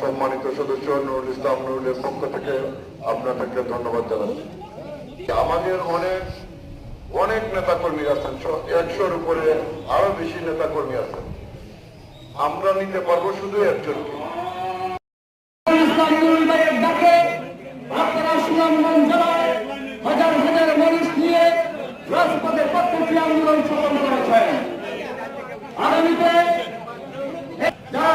সম্মানিত সদস্য নুরুল ইসলাম নুরুলের পক্ষ থেকে আপনাদেরকে ধন্যবাদ জানাচ্ছি। আমাদের অনেক অনেক নেতা কর্মী আছেন একশোর উপরে আরও বেশি নেতা কর্মী আছেন। আমরা নিতে পারব শুধু জেলায় হাজার হাজার মানুষ নিয়ে রাজপথে প্রত্যেকটি আন্দোলন সফল করেছেন আগামীতে যারা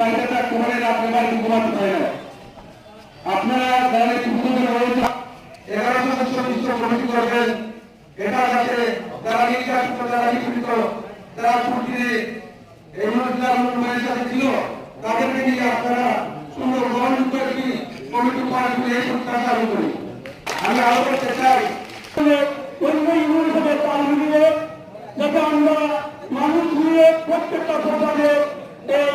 পাইকাটা কোমরে রাত্রে বাড়ি ঘুমাতে পারি না আপনারা যারা নেতৃত্ব রয়েছে এগারো সদস্য বিশ্ব কমিটি করবেন এটা যাতে যারা নির্যাতিত যারা নিপীড়িত যারা ছুটিতে মহিলা মুম্বাইয়ের সাথে ছিল, তাদেরকে নিয়ে আপনারা সুন্দর গ্রহণযোগ্য একটি কমিটি করার জন্য এই প্রত্যাশা আমি করি। আমি আরও করতে চাই যাতে আমরা মানুষ নিয়ে প্রত্যেকটা প্রধানে এই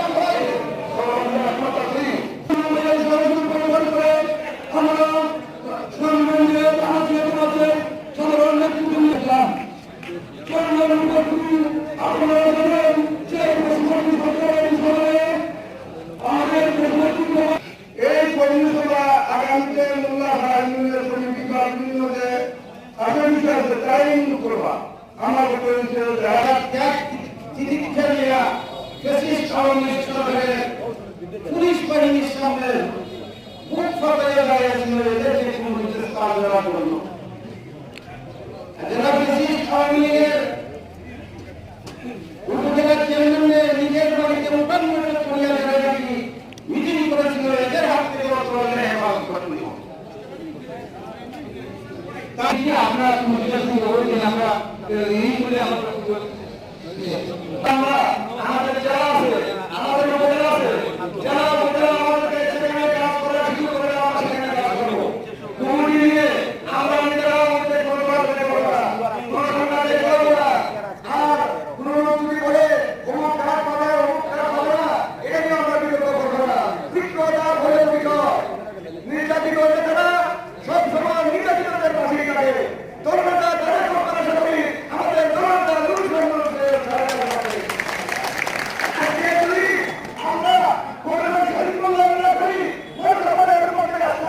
চিকিৎসা নিয়ে ফেসিস্ট আওয়ামী লীগ সরকারের পুলিশ বাহিনীর সামনে বুক ফাটাইয়া দাঁড়িয়েছিল এদেরকে কোনো স্থান দেওয়ার জন্য যারা ফেসিস্ট আওয়ামী লীগের উপজেলার চেয়ারম্যানের নিজের বাড়িতে মোটামুটি করিয়া যারা মিটিং করেছিল এদের হাত থেকে বর্তমানে হেফাজত করতে তাই আমরা সমস্যা শুরু করেছি আমরা এই আমরা আমাদের